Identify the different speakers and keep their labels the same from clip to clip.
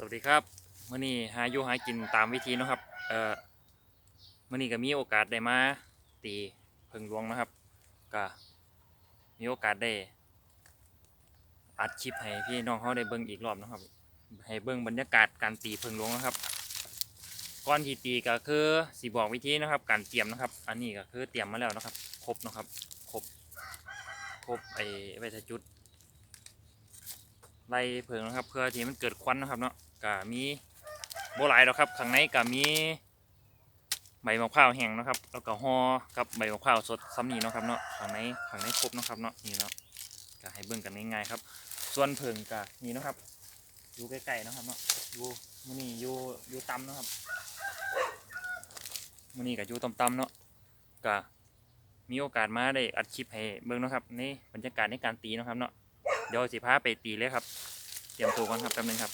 Speaker 1: สวัสดีครับมื่อนี้หาอยู่หากินตามวิธีนะครับ เอ่อมื่อนี้ก็มีโอกาสได้มาตีเพิงหลวงนะครับ ก็มีโอกาสได้อัดคลิปให้พี่น้องเขาได้เบิ่งอีกรอบนะครับ ให้เบิ่งบรรยากาศการตีเพิงหลวงนะครับก่อนที่ตีก็คือสีบอกวิธีนะครับ การเตรียมนะครับ อันนี้ก็คือเตรียมมาแล้วนะครับ ครบนะครับ ครบ ครบไอ้ไว้ถ้าจุดไล่เพิงนะครับ เพื่อที่มันเกิดควันนะครับเนาะ ก็มีโบหลายแล้วครับข้างในก็มีใบมะพร้าวแห้งนะครับ แล้วก็ห่อกับใบมะพร้าวสดซ้ำนี่เนะครับเนาะข้างในข้างในครบนะครับเนาะนี่เนาะก็ให้เบิ่งกันง่ายๆครับ ส่วนเพิงก็นี่นะครับอยู่ใกล้ๆนะครับเนาะอยู่มื้อนี้อยู่อยู่ต่ำนะครับมื้อนี้ก็อยู่ต่ำๆเนาะก็มีโอกาสมาได้อัดคลิปให้เบิ่งนะครับในบรรยากาศในการตีนะครับเนาะเดี๋ยวสิพาไปตีเลยครับ เตรียมตัวก่อนครับแป๊บนึงครับ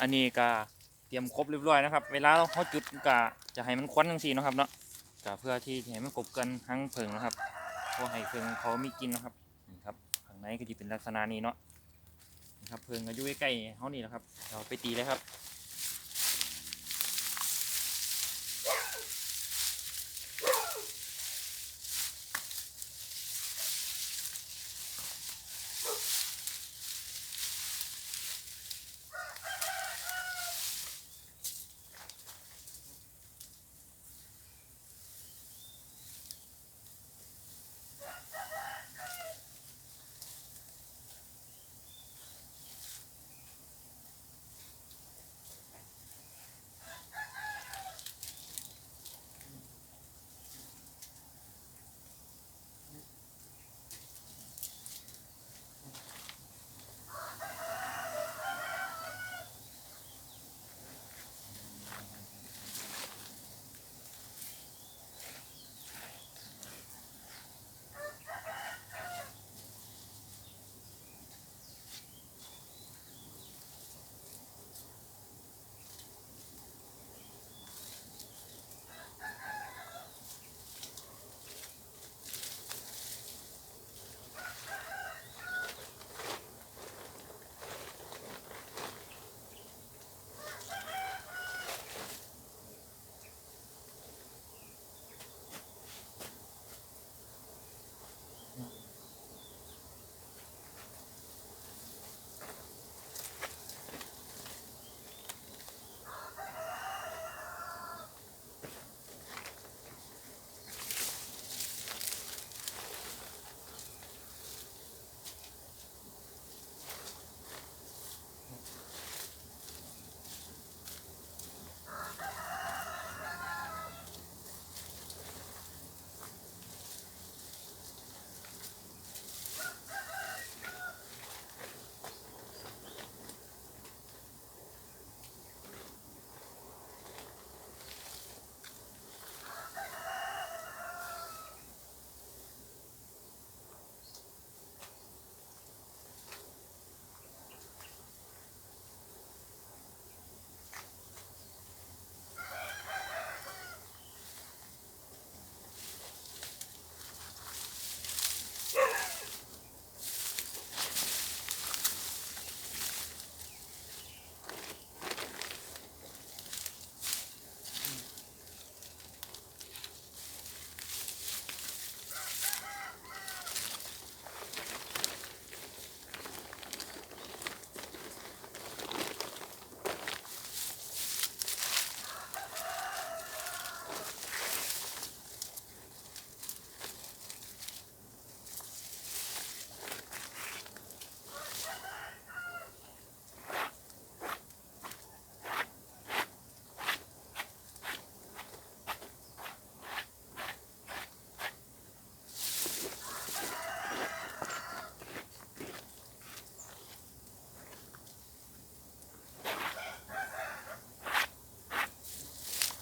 Speaker 1: อันนี้ก็เตรียมครบเรียบร้อยนะครับ เวลาเขาจุดก็จะให้มันควันทั้งสี่นะครับเนาะก็เพื่อที่จะให้มันกบกันทั้งเพิงนะครับเพราะให้เพิงเขามีกินนะครับนี่ครับข้างในก็จะเป็นลักษณะนี้เนาะนะครับเพิงก็อยู่ใกล้ๆเขานี่นะครับ เราไปตีเลยครับ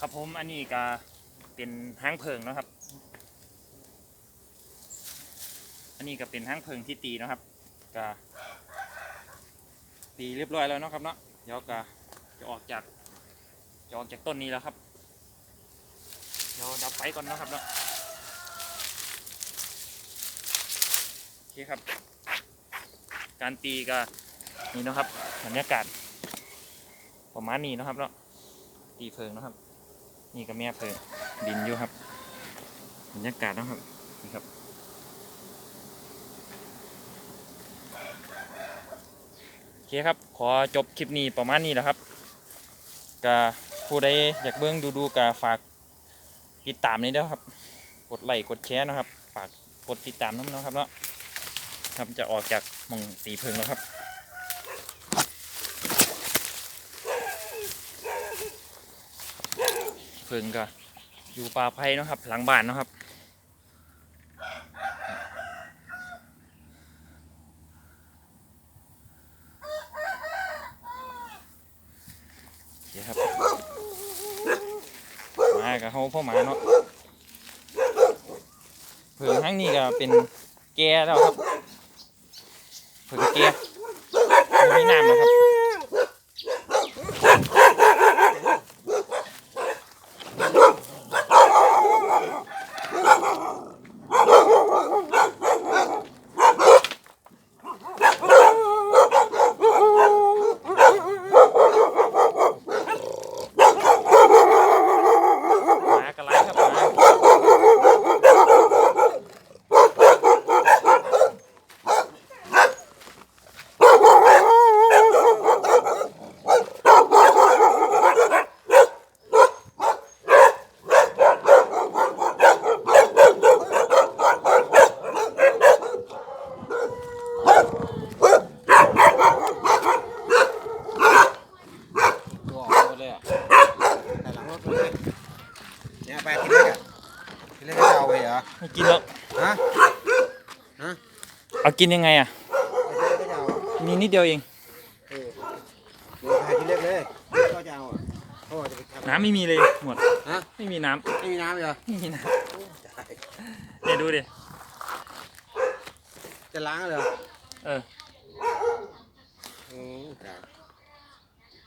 Speaker 1: ครับผมอันนี้ก็เป็นห้างเพิงนะครับ อันนี้ก็เป็นห้างเพิงที่ตีนะครับก็ตีเรียบร้อยแล้วนะครับเนาะเดี๋ยวก็จะออกจากจะออกจากต้นนี้แล้วครับ เดี๋ยวดับไฟก่อนนะครับเนาะโอเคครับ การตีก็นี่นะครับบรรยากาศประมาณนี้นะครับเนาะตีเพิงนะครับ นี่ก็แม่เพิงดินอยู่ครับบรรยากาศนะครับนี่ครับโอเคครับ ขอจบคลิปนี้ประมาณนี้แหละครับก็ผู้ใดอยากเบิ้งดูดูก็ฝากติดตามนี่เด้อครับ กดไลค์กดแชร์นะครับ ฝากกดติดตามน้ำเนาะครับเนาะครับจะออกจากมองตีเพิงแล้วครับ เพิงก็อยู่ป่าไผ่นะครับ หลังบ้านนะครับโอเคครับมากับเขาพ่อหมาเนาะเผิงทั้งนี้ก็เป็นแก่แล้วครับเผิงแก่ไม่มีน้ำนะครับหมากระไรครับหมาตัวออกหมดเลยอะ
Speaker 2: แต่หลังรถเลยเนี่ยไปทีเล็กอะทีเล็กก็จะเอา ไปเหรอ
Speaker 1: ไม่กินแล้ว
Speaker 2: ฮะ
Speaker 1: เอากินยังไงอะ
Speaker 2: ทีเล็กก็จะเอาอะ
Speaker 1: มีนิดเดียวเอง
Speaker 2: เออเดี๋ยวไปทีเล็กเลยทีเล็กก็จะเอาอะพ่อจะไปทำ
Speaker 1: น้ำไม่มีเลยหมด
Speaker 2: ฮะ
Speaker 1: ไม่มีน้
Speaker 2: ไม่มีน้ำเลยเหรอำ
Speaker 1: ไม่มีน้
Speaker 2: ได้ำ
Speaker 1: เนี่ยดูดิ
Speaker 2: จะล้างเลยเหรอ
Speaker 1: เออ
Speaker 2: อืมครับ